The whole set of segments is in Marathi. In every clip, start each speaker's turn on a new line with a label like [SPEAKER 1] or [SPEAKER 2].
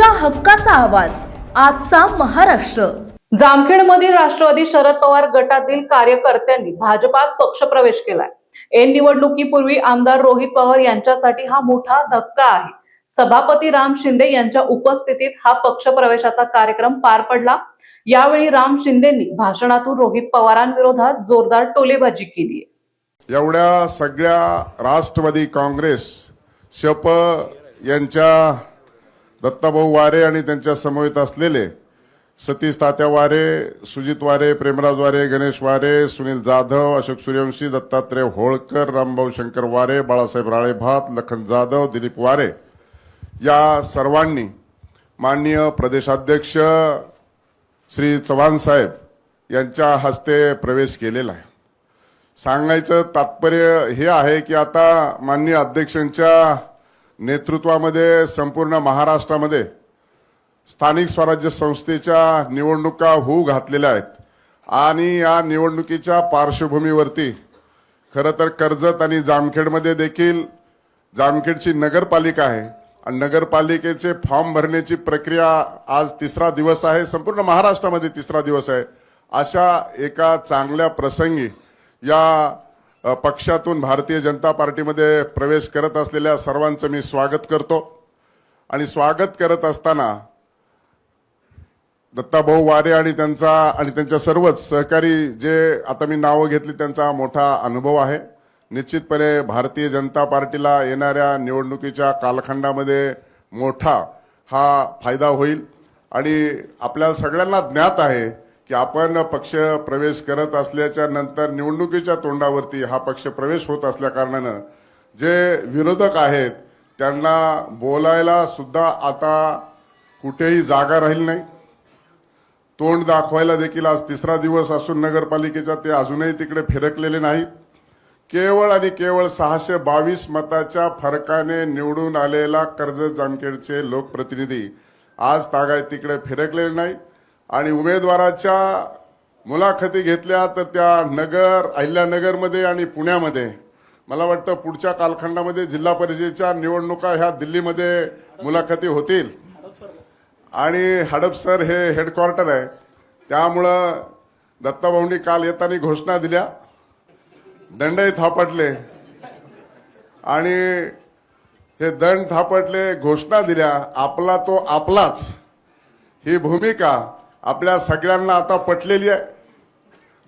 [SPEAKER 1] तुमच्या हक्काचा आवाज आजचा महाराष्ट्र.
[SPEAKER 2] जामखेडमधील राष्ट्रवादी शरद पवार गटातील कार्यकर्त्यांनी भाजपात पक्षप्रवेश केलाय. एन निवडणुकीपूर्वी आमदार रोहित पवार यांच्यासाठी हा मोठा धक्का आहे. सभापती राम शिंदे यांच्या उपस्थितीत हा पक्षप्रवेशाचा कार्यक्रम पार पडला. यावेळी राम शिंदेंनी भाषणातून रोहित पवारांविरोधात जोरदार टोलेबाजी केली
[SPEAKER 3] एवढ्या सगळ्या राष्ट्रवादी काँग्रेस शप यांच्या दत्ताभाऊ वारे आणि त्यांच्या समवेत असलेले सतीश तात्या वारे सुजित वारे प्रेमराज वारे गणेश वारे सुनील जाधव अशोक सूर्यवंशी दत्तात्रय होळकर रामभाऊ शंकर वारे बाळासाहेब राळे भात लखन जाधव दिलीप वारे या सर्वांनी माननीय प्रदेशाध्यक्ष श्री चव्हाण साहेब यांच्या हस्ते प्रवेश केलेला आहे. सांगायचं तात्पर्य हे आहे की आता माननीय अध्यक्षांच्या नेतृत्वामध्ये संपूर्ण महाराष्ट्रामध्ये स्थानिक स्वराज्य संस्थेच्या निवडणुका होऊ घातलेल्या आहेत. आणि या निवडणुकीच्या पार्श्वभूमीवरती खरं तर कर्जत आणि जामखेडमध्ये देखील जामखेडची नगरपालिका आहे. आणि नगरपालिकेचे फॉर्म भरण्याची प्रक्रिया आज तिसरा दिवस आहे. संपूर्ण महाराष्ट्रामध्ये तिसरा दिवस आहे. अशा एका चांगल्या प्रसंगी या पक्षातून भारतीय जनता पार्टीमध्ये प्रवेश करत असलेल्या सर्वांचं मी स्वागत करतो. आणि स्वागत करत असताना दत्ताभाऊ वारे आणि त्यांचा आणि त्यांच्या सर्वच सहकारी जे आता मी नावं घेतली त्यांचा मोठा अनुभव आहे. निश्चितपणे भारतीय जनता पार्टीला येणाऱ्या निवडणुकीच्या कालखंडामध्ये मोठा हा फायदा होईल. आणि आपल्या सगळ्यांना ज्ञात आहे की आपण पक्ष प्रवेश करत असल्याच्या नंतर निवडणुकीच्या तोंडावरती हा पक्ष प्रवेश होत असल्या कारणानं जे विरोधक आहेत त्यांना बोलायला सुद्धा आता कुठेही जागा राहील नाही. तोंड दाखवायला देखील आज तिसरा दिवस असून नगरपालिकेच्या ते अजूनही तिकडे फिरकलेले नाहीत. केवळ आणि केवळ सहाशे बावीस मताच्या फरकाने निवडून आलेला कर्जत जामखेडचे लोकप्रतिनिधी आज तागायत तिकडे फिरकलेले नाहीत. आणि उमेदवाराच्या मुलाखती घेतल्या तर त्या नगर अहिल्यानगरमध्ये आणि पुण्यामध्ये. मला वाटतं पुढच्या कालखंडामध्ये जिल्हा परिषदेच्या निवडणुका ह्या दिल्लीमध्ये मुलाखती होतील. आणि हडपसर हे हेडक्वार्टर आहे. त्यामुळं दत्ताभाऊंनी काल येताना घोषणा दिल्या. दंडही थापटले. आणि हे दंड थापटले घोषणा दिल्या. आपला तो आपलाच. ही भूमिका आपल्या सगळ्यांना आता पटलेली आहे.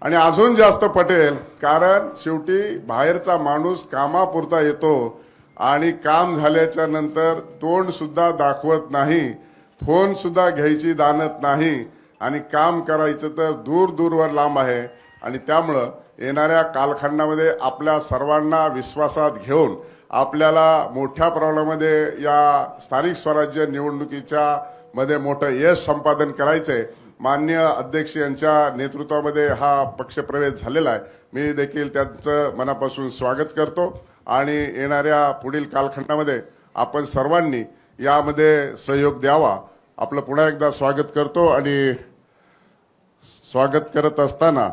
[SPEAKER 3] आणि अजून जास्त पटेल कारण शेवटी बाहेरचा माणूस कामापुरता येतो आणि काम झाल्याच्यानंतर तोंड सुद्धा दाखवत नाही फोन सुद्धा घ्यायची दानत नाही आणि काम करायचं तर दूर दूरवर लांब आहे. आणि त्यामुळं येणाऱ्या कालखंडामध्ये आपल्या सर्वांना विश्वासात घेऊन आपल्याला मोठ्या प्रमाणामध्ये या स्थानिक स्वराज्य निवडणुकीच्या मध्ये मोठं यश संपादन करायचंय. मान्य अध्यक्ष यांच्या नेतृत्वामध्ये हा पक्षप्रवेश झालेला आहे. मी देखील त्यांचं मनापासून स्वागत करतो आणि येणाऱ्या पुढील कालखंडामध्ये आपण सर्वांनी यामध्ये सहयोग द्यावा. आपलं पुन्हा एकदा स्वागत करतो आणि स्वागत करत असताना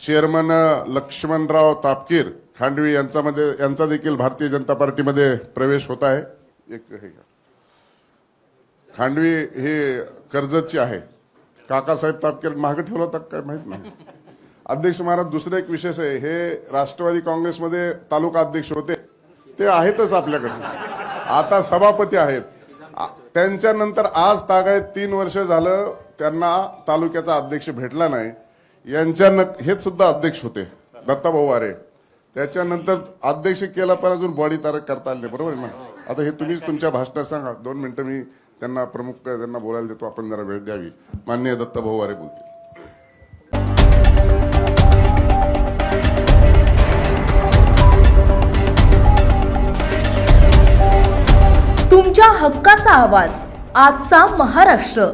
[SPEAKER 3] चेअरमन लक्ष्मणराव तापकीर खांडवी यांच्यामध्ये यांचा देखील भारतीय जनता पार्टीमध्ये प्रवेश होत आहे. एक हे खांडवी हे कर्जतची आहे. काकासाहेब तापकेर मागे ठेवला होता काय माहीत नाही. अध्यक्ष महाराज दुसरं एक विशेष आहे हे राष्ट्रवादी काँग्रेसमध्ये तालुका अध्यक्ष होते. ते आहेतच आपल्याकडे. आता सभापती आहेत. त्यांच्यानंतर आज तागायत तीन वर्ष झालं त्यांना तालुक्याचा अध्यक्ष भेटला नाही. यांच्या हेच सुद्धा अध्यक्ष होते दत्ताभाऊ आरे त्याच्यानंतर अध्यक्ष केला पण अजून बॉडी तारक करता आले बरोबर आहे ना? आता हे तुम्हीच तुमच्या भाषणात सांगा. दोन मिनिटं मी त्यांना प्रमुख त्यांना बोलायला देतो आपण जरा वेळ द्यावी मान्य दत्ता भाऊ वारे बोलते
[SPEAKER 1] तुमच्या हक्काचा आवाज आजचा महाराष्ट्र.